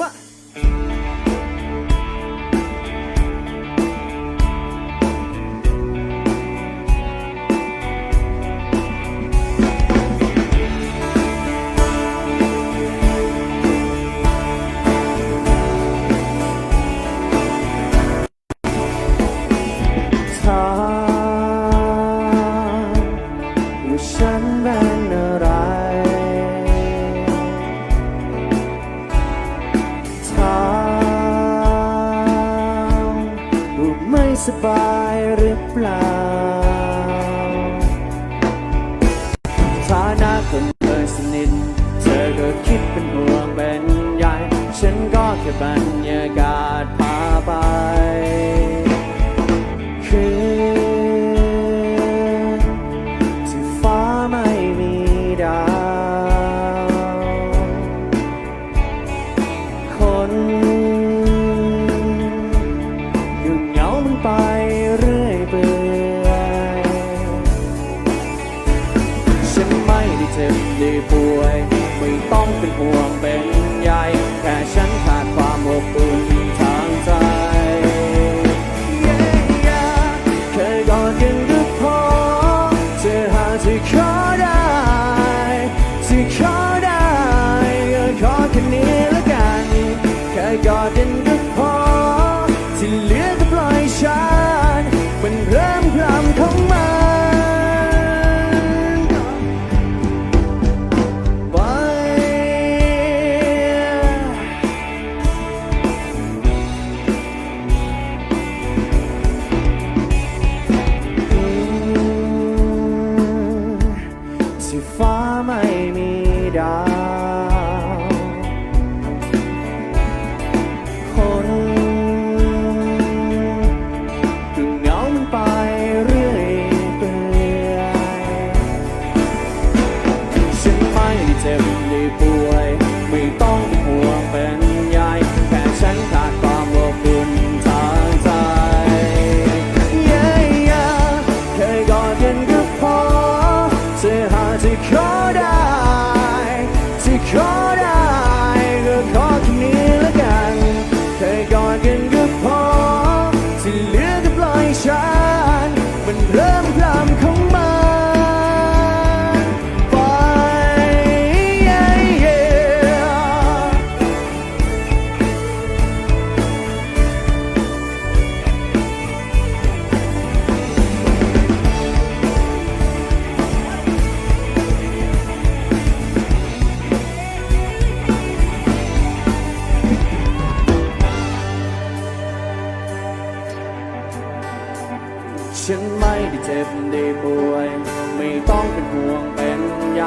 ม สบายหรือเปล่าฐานะคนเคยสนิทเธอก็คิดเป็นห่วงเป็นใยฉันก็แค่บัน เจ็บได้ป่วย ไม่ต้องเป็นห่วงเป็นใยแค่ฉันขาดความอบอุ่นทางใจ แค่กอดกันก็พอเธอหาที่ขอได้ที่ขอได้ก็ขอแค่นี้ ที่ฟ้าไม่มีดาว คนก็เหงามันไปเรื่อยเปื่อยฉันไม่ได้เจ็บ ฉันมันเริ่มพรำ ฉันไม่ได้เจ็บได้ป่วย ไม่ต้องเป็นห่วงเป็นใย